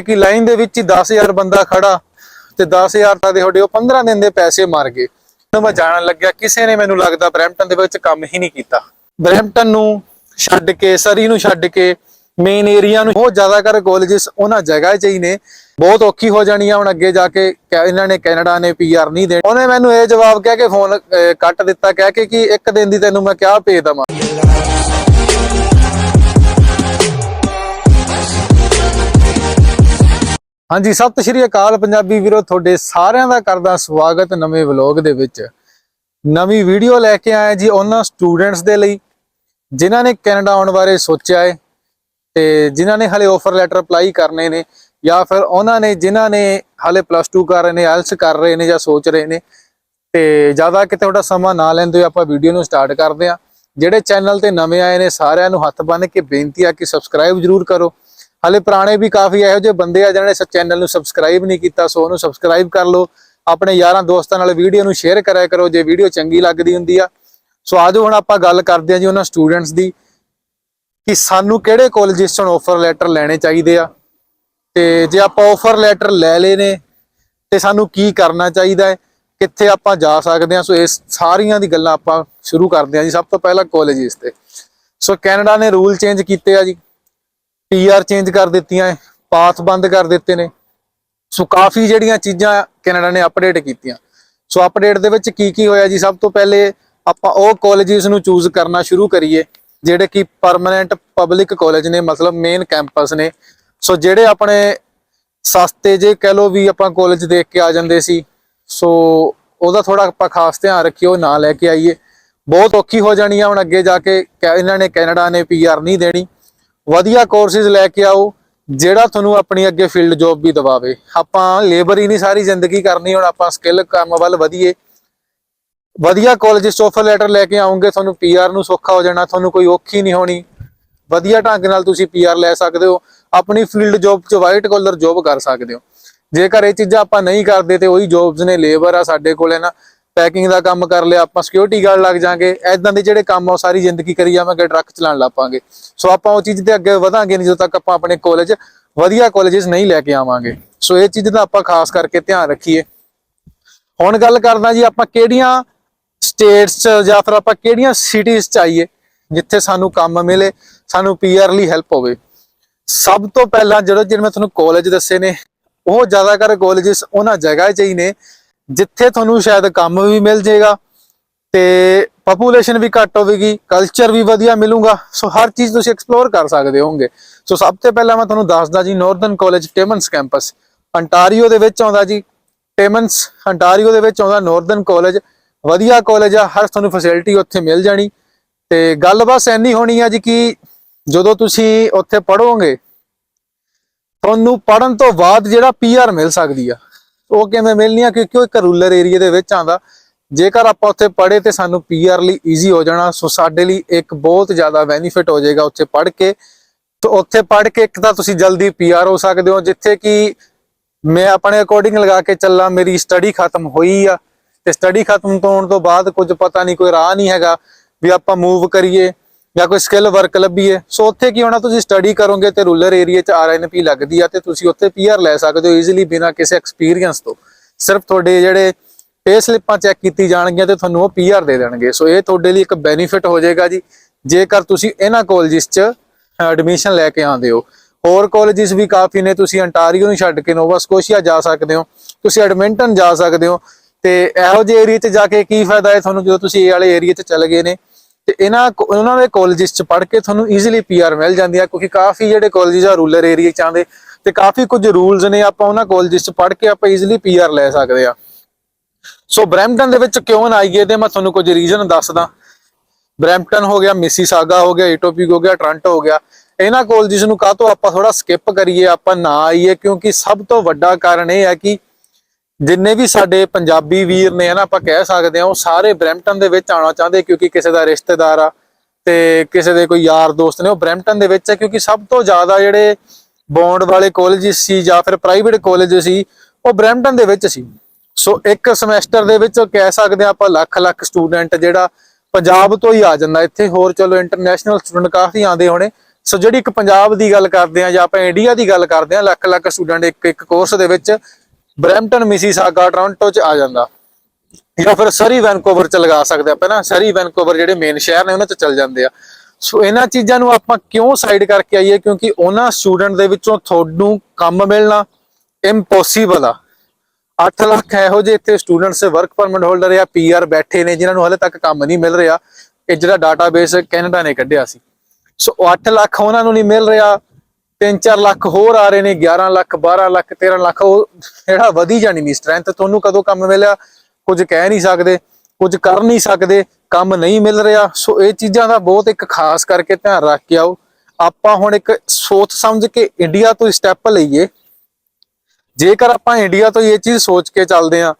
ਕਿ ਲਾਈਨ ਦੇ ਵਿੱਚ ਹੀ 10000 ਬੰਦਾ ਖੜਾ ਤੇ 10000 ਤਾਂ ਦੇ ਤੁਹਾਡੇ ਉਹ 15 ਦਿਨ ਦੇ ਪੈਸੇ ਮਰ ਗਏ। ਜਦੋਂ ਮੈਂ ਜਾਣ ਲੱਗਿਆ, ਕਿਸੇ ਨੇ ਮੈਨੂੰ ਲੱਗਦਾ ਬਰੈਂਪਟਨ ਦੇ ਵਿੱਚ ਕੰਮ ਹੀ ਨਹੀਂ ਕੀਤਾ। ਬਰੈਂਪਟਨ ਨੂੰ ਛੱਡ ਕੇ, ਸਰੀ ਨੂੰ ਛੱਡ ਕੇ ਮੇਨ ਏਰੀਆ ਨੂੰ ਬਹੁਤ ਜ਼ਿਆਦਾ ਕਰ ਕਾਲਜਸ ਉਹਨਾਂ ਜਗ੍ਹਾ 'ਚ ਹੀ ਨੇ। ਬਹੁਤ ਔਖੀ ਹੋ ਜਾਣੀ ਆ ਹੁਣ ਅੱਗੇ ਜਾ ਕੇ ਇਹਨਾਂ ਨੇ ਕੈਨੇਡਾ ਨੇ ਪੀਆਰ ਨਹੀਂ ਦੇਣੀ। ਉਹਨੇ ਮੈਨੂੰ ਇਹ ਜਵਾਬ ਕਹਿ ਕੇ ਫੋਨ ਕੱਟ ਦਿੱਤਾ, ਕਹਿ ਕੇ ਕਿ ਇੱਕ ਦਿਨ ਦੀ ਤੈਨੂੰ ਮੈਂ ਕਿਹਾ ਭੇਜ ਦਵਾਂ। ਹਾਂਜੀ, ਸਤਿ ਸ਼੍ਰੀ ਅਕਾਲ ਪੰਜਾਬੀ ਵੀਰੋ, ਤੁਹਾਡੇ ਸਾਰਿਆਂ ਦਾ ਕਰਦਾ ਸਵਾਗਤ ਨਵੇਂ ਵਲੌਗ ਦੇ ਵਿੱਚ। ਨਵੀਂ ਵੀਡੀਓ ਲੈ ਕੇ ਆਏ ਜੀ ਉਹਨਾਂ ਸਟੂਡੈਂਟਸ ਦੇ ਲਈ, ਜਿਨ੍ਹਾਂ ਨੇ ਕੈਨੇਡਾ ਆਉਣ ਬਾਰੇ ਸੋਚਿਆ ਹੈ ਤੇ ਜਿਨ੍ਹਾਂ ਨੇ ਹਲੇ ਆਫਰ ਲੈਟਰ ਅਪਲਾਈ ਕਰਨੇ ਨੇ ਜਾਂ ਫਿਰ ਉਹਨਾਂ ਨੇ, ਜਿਨ੍ਹਾਂ ਨੇ ਹਲੇ ਪਲੱਸ 2 ਕਰ ਰਹੇ ਨੇ ਐਲਸ ਕਰ ਰਹੇ ਨੇ ਜਾਂ ਸੋਚ ਰਹੇ ਨੇ ਤੇ ਜ਼ਿਆਦਾ ਕਿਤੇ ਤੁਹਾਡਾ ਸਮਾਂ ਨਾ ਲੈਂਦੇ ਹੋਏ ਆਪਾਂ ਵੀਡੀਓ ਨੂੰ ਸਟਾਰਟ ਕਰਦੇ ਹਾਂ। ਜਿਹੜੇ ਚੈਨਲ ਤੇ ਨਵੇਂ ਆਏ ਨੇ, ਸਾਰਿਆਂ ਨੂੰ ਹੱਥ ਬੰਨ੍ਹ ਕੇ ਬੇਨਤੀ ਆ ਕਿ ਸਬਸਕ੍ਰਾਈਬ ਜਰੂਰ ਕਰੋ। ਹਲੇ ਪੁਰਾਣੇ ਵੀ ਕਾਫੀ ਇਹੋ ਜਿਹੇ ਬੰਦੇ ਆ ਜਿਨ੍ਹਾਂ ਨੇ ਇਸ ਚੈਨਲ ਨੂੰ ਸਬਸਕ੍ਰਾਈਬ ਨਹੀਂ ਕੀਤਾ, ਸੋ ਉਹਨੂੰ ਸਬਸਕ੍ਰਾਈਬ ਕਰ ਲਓ। ਆਪਣੇ ਯਾਰਾਂ ਦੋਸਤਾਂ ਨਾਲ ਵੀਡੀਓ ਨੂੰ ਸ਼ੇਅਰ ਕਰਿਆ ਕਰੋ, ਜੇ ਵੀਡੀਓ ਚੰਗੀ ਲੱਗਦੀ ਹੁੰਦੀ ਆ। ਸੋ ਆਜੋ ਹੁਣ ਆਪਾਂ ਗੱਲ ਕਰਦੇ ਹਾਂ ਜੀ ਉਹਨਾਂ ਸਟੂਡੈਂਟਸ ਦੀ ਕਿ ਸਾਨੂੰ ਕਿਹੜੇ ਕਾਲਜਿਸ ਤੋਂ ਆਫਰ ਲੈਟਰ ਲੈਣੇ ਚਾਹੀਦੇ ਆ। ਤੇ ਜੇ ਆਪਾਂ ਆਫਰ ਲੈਟਰ ਲੈ ਲਏ ਨੇ, ਤੇ ਸਾਨੂੰ ਕੀ ਕਰਨਾ ਚਾਹੀਦਾ ਹੈ, ਕਿੱਥੇ ਆਪਾਂ ਜਾ ਸਕਦੇ ਹਾਂ। ਸੋ ਇਸ ਸਾਰੀਆਂ ਦੀ ਗੱਲਾਂ ਆਪਾਂ ਸ਼ੁਰੂ ਕਰਦੇ ਹਾਂ ਜੀ, ਸਭ ਤੋਂ ਪਹਿਲਾਂ ਕਾਲਜਿਸ ਤੇ। ਸੋ ਕੈਨੇਡਾ ਨੇ ਰੂਲ ਚੇਂਜ ਕੀਤੇ ਆ ਜੀ। ਪੀਆਰ ਚੇਂਜ ਕਰ ਦਿੱਤੀਆਂ ਹੈ ਪਾਥ ਬੰਦ ਕਰ ਦਿੱਤੇ ਨੇ। ਸੋ ਕਾਫੀ ਜਿਹੜੀਆਂ ਚੀਜ਼ਾਂ ਕੈਨੇਡਾ ਨੇ ਅਪਡੇਟ ਕੀਤੀਆਂ। ਸੋ ਅਪਡੇਟ ਦੇ ਵਿੱਚ ਕੀ ਕੀ ਹੋਇਆ ਜੀ? ਸਭ ਤੋਂ ਪਹਿਲੇ ਆਪਾਂ ਉਹ ਕਾਲਜਿਸ ਨੂੰ ਚੂਜ਼ ਕਰਨਾ ਸ਼ੁਰੂ ਕਰੀਏ, ਜਿਹੜੇ ਕਿ ਪਰਮਨੈਂਟ ਪਬਲਿਕ ਕਾਲਜ ਨੇ, ਮਤਲਬ ਮੇਨ ਕੈਂਪਸ ਨੇ। ਸੋ ਜਿਹੜੇ ਆਪਣੇ ਸਸਤੇ ਜੇ ਕਹਿ ਲੋ ਵੀ ਆਪਾਂ ਕਾਲਜ ਦੇਖ ਕੇ ਆ ਜਾਂਦੇ ਸੀ ਸੋ ਉਹਦਾ ਥੋੜਾ ਆਪਾਂ ਖਾਸ ਧਿਆਨ ਰੱਖਿਓ ਨਾ ਲੈ ਕੇ ਆਈਏ। ਬਹੁਤ ਔਖੀ ਹੋ ਜਾਣੀ ਆ ਹੁਣ ਅੱਗੇ ਜਾ ਕੇ ਕੈ- ਇਹਨਾਂ ਨੇ ਕੈਨੇਡਾ ਨੇ ਪੀਆਰ ਨਹੀਂ ਦੇਣੀ। ਵਧੀਆ ਕੋਰਸਿਸ ਲੈ ਕੇ ਆਓ, ਜਿਹੜਾ ਤੁਹਾਨੂੰ ਆਪਣੀ ਅੱਗੇ ਫੀਲਡ ਜੌਬ ਵੀ ਦਵਾਵੇ। ਆਪਾਂ ਲੇਬਰ ਹੀ ਨਹੀਂ ਸਾਰੀ ਜ਼ਿੰਦਗੀ ਕਰਨੀ, ਹੁਣ ਆਪਾਂ ਸਕਿੱਲ ਕੰਮ ਵੱਲ ਵਧੀਏ। ਵਧੀਆ ਕਾਲਜ ਆਫਰ ਲੈਟਰ ਲੈ ਕੇ ਆਉਂਗੇ ਤੁਹਾਨੂੰ ਪੀਆਰ ਨੂੰ ਸੌਖਾ ਹੋ ਜਾਣਾ, ਤੁਹਾਨੂੰ ਕੋਈ ਔਖੀ ਨਹੀਂ ਹੋਣੀ। ਵਧੀਆ ਢੰਗ ਨਾਲ ਤੁਸੀਂ ਪੀਆਰ ਲੈ ਸਕਦੇ ਹੋ, ਆਪਣੀ ਫੀਲਡ ਜੌਬ 'ਚ ਵਾਈਟ ਕਾਲਰ ਜੌਬ ਕਰ ਸਕਦੇ ਹੋ। ਜੇਕਰ ਇਹ ਚੀਜ਼ਾਂ ਆਪਾਂ ਨਹੀਂ ਕਰਦੇ ਤੇ ਉਹੀ ਜੌਬਸ ਨੇ ਲੇਬਰ ਆ ਸਾਡੇ ਕੋਲੇ ਨਾ ਪੈਕਿੰਗ ਦਾ ਕੰਮ ਕਰ ਲਿਆ, ਆਪਾਂ ਸਿਕਿਉਰਿਟੀ ਗਾਰਡ ਲੱਗ ਜਾਾਂਗੇ। ਐਦਾਂ ਦੇ ਜਿਹੜੇ ਕੰਮ ਆ, ਉਹ ਸਾਰੀ ਜ਼ਿੰਦਗੀ ਕਰੀ ਜਾਵਾਂਗੇ ਟਰੱਕ ਚਲਾਉਣ ਲੱਪਾਂਗੇ ਸੋ ਆਪਾਂ ਉਹ ਚੀਜ਼ ਤੇ ਅੱਗੇ ਵਧਾਂਗੇ ਨਹੀਂ, ਜਦੋਂ ਤੱਕ ਆਪਾਂ ਆਪਣੇ ਕਾਲਜ ਵਧੀਆ ਕਾਲਜਸ ਨਹੀਂ ਲੈ ਕੇ ਆਵਾਂਗੇ। ਸੋ ਇਹ ਚੀਜ਼ ਦਾ ਆਪਾਂ ਖਾਸ ਕਰਕੇ ਧਿਆਨ ਰੱਖੀਏ। ਹੁਣ ਗੱਲ ਕਰਦਾ ਜੀ, ਆਪਾਂ ਕਿਹੜੀਆਂ ਸਟੇਟਸ ਚ ਜਾਂ ਫਿਰ ਆਪਾਂ ਕਿਹੜੀਆਂ ਸਿਟੀਜ਼ ਚ ਆਈਏ, ਜਿੱਥੇ ਸਾਨੂੰ ਕੰਮ ਮਿਲੇ, ਸਾਨੂੰ ਪੀਆਰ ਲਈ ਹੈਲਪ ਹੋਵੇ। ਸਭ ਤੋਂ ਪਹਿਲਾਂ ਜਦੋਂ ਜਿਹੜੇ ਮੈਂ ਤੁਹਾਨੂੰ ਕਾਲਜ ਦੱਸੇ ਨੇ, ਉਹ ਜ਼ਿਆਦਾਤਰ ਕਾਲਜਸ ਉਹਨਾਂ ਜਗ੍ਹਾ 'ਚ ਹੀ ਨੇ ਜਿੱਥੇ ਤੁਹਾਨੂੰ ਸ਼ਾਇਦ ਕੰਮ ਵੀ ਮਿਲ ਜਾਏਗਾ ਤੇ ਪੋਪੂਲੇਸ਼ਨ ਵੀ ਘੱਟ ਹੋਵੇਗੀ ਕਲਚਰ ਵੀ ਵਧੀਆ ਮਿਲੂਗਾ, ਸੋ ਹਰ ਚੀਜ਼ ਤੁਸੀਂ ਐਕਸਪਲੋਰ ਕਰ ਸਕਦੇ ਹੋਵੋਗੇ। ਸੋ ਸਭ ਤੋਂ ਪਹਿਲਾਂ ਮੈਂ ਤੁਹਾਨੂੰ ਦੱਸਦਾ ਜੀ Northern College Timmins campus Ontario ਦੇ ਵਿੱਚ ਆਉਂਦਾ ਜੀ। ਟੇਮਨਸ ਅੰਟਾਰੀਓ ਦੇ ਵਿੱਚ ਆਉਂਦਾ ਨਾਰਥਰਨ ਕਾਲਜ ਵਧੀਆ ਕਾਲਜ ਆ, ਹਰ ਤੁਹਾਨੂੰ ਫੈਸਿਲਿਟੀ ਉੱਥੇ ਮਿਲ ਜਾਣੀ। ਤੇ ਗੱਲ ਬਸ ਇੰਨੀ ਹੋਣੀ ਆ ਜੀ ਕਿ ਜਦੋਂ ਤੁਸੀਂ ਉੱਥੇ ਪੜੋਗੇ ਤੁਹਾਨੂੰ ਪੜਨ ਤੋਂ ਬਾਅਦ ਜਿਹੜਾ ਪੀਆਰ ਮਿਲ ਸਕਦੀ ਆ। ਉਹ ਕਿਵੇਂ ਮਿਲਣੀ ਆ ਕਿਉਂਕਿ ਉਹ ਇੱਕ ਰੂਰਲ ਏਰੀਆ ਦੇ ਵਿੱਚ ਆਂਦਾ ਜੇਕਰ ਆਪਾਂ ਉੱਥੇ ਪੜ੍ਹੇ ਤੇ ਸਾਨੂੰ ਪੀਆਰ ਲਈ ਈਜ਼ੀ ਹੋ ਜਾਣਾ, ਸੋ ਸਾਡੇ ਲਈ ਇੱਕ ਬਹੁਤ ਜ਼ਿਆਦਾ ਬੈਨੀਫਿਟ ਹੋ ਜਾਏਗਾ ਉੱਥੇ ਪੜ੍ਹ ਕੇ। ਸੋ ਉੱਥੇ ਪੜ੍ਹ ਕੇ ਇੱਕ ਤਾਂ ਤੁਸੀਂ ਜਲਦੀ ਪੀਆਰ ਹੋ ਸਕਦੇ ਹੋ, ਜਿੱਥੇ ਕਿ ਮੈਂ ਆਪਣੇ ਅਕੋਰਡਿੰਗ ਲਗਾ ਕੇ ਚੱਲਾਂ, ਮੇਰੀ ਸਟੱਡੀ ਖਤਮ ਹੋਈ ਆ। ਤੇ ਸਟੱਡੀ ਖਤਮ ਹੋਣ ਤੋਂ ਬਾਅਦ ਕੁਝ ਪਤਾ ਨਹੀਂ, ਕੋਈ ਰਾਹ ਨਹੀਂ ਹੈਗਾ ਵੀ ਆਪਾਂ ਮੂਵ ਕਰੀਏ। ਜਾਂ ਕੋਈ ਸਕਿੱਲ ਵਰਕ ਲੱਭੀਏ ਸੋ ਉੱਥੇ ਕੀ ਹੋਣਾ, ਤੁਸੀਂ ਸਟੱਡੀ ਕਰੋਗੇ ਤੇ ਰੂਰਲ ਏਰੀਆ 'ਚ ਆਰਐਨਪੀ ਲੱਗਦੀ ਆ ਤੇ ਤੁਸੀਂ ਉੱਥੇ ਪੀਆਰ ਲੈ ਸਕਦੇ ਹੋ ਈਜ਼ੀਲੀ ਬਿਨਾਂ ਕਿਸੇ ਐਕਸਪੀਰੀਅੰਸ ਤੋਂ। ਸਿਰਫ ਤੁਹਾਡੇ ਜਿਹੜੇ ਪੇ ਸਲਿੱਪਾਂ ਚੈੱਕ ਕੀਤੀ ਜਾਣਗੀਆਂ ਤੇ ਤੁਹਾਨੂੰ ਉਹ ਪੀਆਰ ਦੇ ਦੇਣਗੇ। ਸੋ ਇਹ ਤੁਹਾਡੇ ਲਈ ਇੱਕ ਬੈਨੀਫਿਟ ਹੋ ਜਾਏਗਾ ਜੀ, ਜੇਕਰ ਤੁਸੀਂ ਇਹਨਾਂ ਕਾਲਜਿਸ 'ਚ ਐਡਮਿਸ਼ਨ ਲੈ ਕੇ ਆਉਂਦੇ ਹੋ। ਹੋਰ ਕਾਲਜਿਸ ਵੀ ਕਾਫੀ ਨੇ, ਤੁਸੀਂ ਅੰਟਾਰੀਓ ਨੂੰ ਛੱਡ ਕੇ ਨੋਵਾ ਸਕੋਸ਼ੀਆ ਜਾ ਸਕਦੇ ਹੋ, ਤੁਸੀਂ ਐਡਮਿੰਟਨ ਜਾ ਸਕਦੇ ਹੋ, ਤੇ ਇਹੋ ਜਿਹੇ ਏਰੀਆ 'ਚ ਜਾ ਕੇ ਕੀ ਫਾਇਦਾ ਹੈ ਤੁਹਾਨੂੰ ਜਦੋਂ ਤੁਸੀਂ ਇਹ ਵਾਲੇ ਏਰੀਆ 'ਚ ਚਲੇ ਗਏ ਨੇ? ਤੇ ਇਹਨਾਂ ਕੋ- ਉਹਨਾਂ ਦੇ ਕਾਲਜਿਸ 'ਚ ਪੜ੍ਹ ਕੇ ਤੁਹਾਨੂੰ ਈਜ਼ੀਲੀ ਪੀਆਰ ਮਿਲ ਜਾਂਦੀ ਹੈ ਕਿਉਂਕਿ ਕਾਫੀ ਜਿਹੜੇ ਕਾਲਜਿਸ ਆ ਰੂਰਲ ਏਰੀਆ 'ਚ ਆਉਂਦੇ ਤੇ ਕਾਫੀ ਕੁਝ ਰੂਲਸ ਨੇ, ਆਪਾਂ ਉਹਨਾਂ ਕਾਲਜਿਸ 'ਚ ਪੜ੍ਹ ਕੇ ਆਪਾਂ ਈਜ਼ੀਲੀ ਪੀਆਰ ਲੈ ਸਕਦੇ ਆ ਸੋ ਬਰੈਂਪਟਨ ਦੇ ਵਿੱਚ ਕਿਉਂ ਨਾ ਆਈਏ ਤੇ ਮੈਂ ਤੁਹਾਨੂੰ ਕੁਝ ਰੀਜ਼ਨ ਦੱਸਦਾ। ਬਰੈਂਪਟਨ ਹੋ ਗਿਆ, ਮਿਸੀਸਾਗਾ ਹੋ ਗਿਆ ਏਟੋਪਿਕ ਹੋ ਗਿਆ, ਟ੍ਰਾਂਟੋ ਹੋ ਗਿਆ। ਇਹਨਾਂ ਕਾਲਜਿਸ ਨੂੰ ਕਾਹ ਤੋਂ ਆਪਾਂ ਥੋੜਾ ਸਕਿਪ ਕਰੀਏ, ਆਪਾਂ ਨਾ ਆਈਏ, ਕਿਉਂਕਿ ਸਭ ਤੋਂ ਵੱਡਾ ਕਾਰਨ ਇਹ ਹੈ ਕਿ ਜਿੰਨੇ ਵੀ ਸਾਡੇ ਪੰਜਾਬੀ ਵੀਰ ਨੇ ਹਨਾ, ਆਪਾਂ ਕਹਿ ਸਕਦੇ ਹਾਂ, ਉਹ ਸਾਰੇ ਬਰੈਂਪਟਨ ਦੇ ਵਿੱਚ ਆਉਣਾ ਚਾਹੁੰਦੇ ਕਿਉਂਕਿ ਕਿਸੇ ਦਾ ਰਿਸ਼ਤੇਦਾਰ ਆ ਤੇ ਕਿਸੇ ਦੇ ਕੋਈ ਯਾਰ ਦੋਸਤ ਨੇ, ਉਹ ਬਰੈਂਪਟਨ ਦੇ ਵਿੱਚ ਹੈ ਕਿਉਂਕਿ ਸਭ ਤੋਂ ਜ਼ਿਆਦਾ ਜਿਹੜੇ ਬੌਂਡ ਵਾਲੇ ਕਾਲਜ ਸੀ ਜਾਂ ਫਿਰ ਪ੍ਰਾਈਵੇਟ ਕਾਲਜ ਸੀ, ਉਹ ਬਰੈਂਪਟਨ ਦੇ ਵਿੱਚ ਸੀ। ਸੋ ਇੱਕ ਸਮੈਸਟਰ ਦੇ ਵਿੱਚ ਕਹਿ ਸਕਦੇ ਹਾਂ ਆਪਾਂ ਲੱਖ ਲੱਖ ਸਟੂਡੈਂਟ ਜਿਹੜਾ ਪੰਜਾਬ ਤੋਂ ਹੀ ਆ ਜਾਂਦਾ। ਇੱਥੇ ਹੋਰ ਚਲੋ ਇੰਟਰਨੈਸ਼ਨਲ ਸਟੂਡੈਂਟ ਕਾਫੀ ਆਉਂਦੇ ਹੋਣੇ। ਸੋ ਜਿਹੜੀ ਇੱਕ ਪੰਜਾਬ ਦੀ ਗੱਲ ਕਰਦੇ ਆ ਜਾਂ ਆਪਾਂ ਇੰਡੀਆ ਦੀ ਗੱਲ ਕਰਦੇ ਆ ਲੱਖ ਲੱਖ ਸਟੂਡੈਂਟ ਇੱਕ ਇੱਕ ਕੋਰਸ ਦੇ ਵਿੱਚ ਬਰੈਂਪਟਨ ਮਿਸੀਸਾਗਾ ਟੋਰਾਂਟੋ ਚ ਆ ਜਾਂਦਾ। ਜਾਂ ਫਿਰ ਸਰੀ ਵੈਨਕੂਵਰ ਚ ਲਗਾ ਸਕਦੇ ਆਪਾਂ ਨਾ ਸਰੀ ਵੈਨਕੂਵਰ ਜਿਹੜੇ ਮੇਨ ਸ਼ਹਿਰ ਨੇ, ਉਹਨਾਂ ਚ ਚੱਲ ਜਾਂਦੇ ਆ। ਸੋ ਇਹਨਾਂ ਚੀਜ਼ਾਂ ਨੂੰ ਆਪਾਂ ਕਿਉਂ ਸਾਈਡ ਕਰਕੇ ਆਈਏ? ਕਿਉਂਕਿ ਉਹਨਾਂ ਸਟੂਡੈਂਟ ਦੇ ਵਿੱਚੋਂ ਤੁਹਾਨੂੰ ਕੰਮ ਮਿਲਣਾ ਇੰਪੋਸੀਬਲ ਆ। 8 ਲੱਖ ਇਹੋ ਜਿਹੇ ਇੱਥੇ ਸਟੂਡੈਂਟਸ ਵਰਕ ਪਰਮਿਟ ਹੋਲਡਰ ਜਾਂ ਪੀਆਰ ਬੈਠੇ ਨੇ, ਜਿਨ੍ਹਾਂ ਨੂੰ ਹਲੇ ਤੱਕ ਕੰਮ ਨਹੀਂ ਮਿਲ ਰਿਹਾ। ਇਹ ਜਿਹੜਾ ਡਾਟਾਬੇਸ ਕੈਨੇਡਾ ਨੇ ਕੱਢਿਆ ਸੀ। ਸੋ 8 ਲੱਖ ਉਹਨਾਂ ਨੂੰ ਨਹੀਂ ਮਿਲ ਰਿਹਾ। 3-4 ਲੱਖ ਹੋਰ ਆ ਰਹੇ ਨੇ 11 ਲੱਖ 12 ਲੱਖ 13 ਲੱਖ, ਉਹ ਜਿਹੜਾ ਵਧੀ ਜਾਣੀ ਨਹੀਂ ਸਟਰੈਂਥ ਤੁਹਾਨੂੰ ਕਦੋਂ ਕੰਮ ਮਿਲਿਆ? ਕੁਝ ਕਹਿ ਨਹੀਂ ਸਕਦੇ, ਕੁਝ ਕਰ ਨਹੀਂ ਸਕਦੇ, ਕੰਮ ਨਹੀਂ ਮਿਲ ਰਿਹਾ। ਸੋ ਇਹ ਚੀਜ਼ਾਂ ਦਾ ਬਹੁਤ ਇੱਕ ਖਾਸ ਕਰਕੇ ਧਿਆਨ ਰੱਖ ਕੇ ਆਓ। ਆਪਾਂ ਹੁਣ ਇੱਕ ਸੋਚ ਸਮਝ ਕੇ ਇੰਡੀਆ ਤੋਂ ਸਟੈਪ ਲਈਏ। ਜੇਕਰ ਆਪਾਂ ਇੰਡੀਆ ਤੋਂ ਇਹ ਚੀਜ਼ ਸੋਚ ਕੇ ਚੱਲਦੇ ਆਂ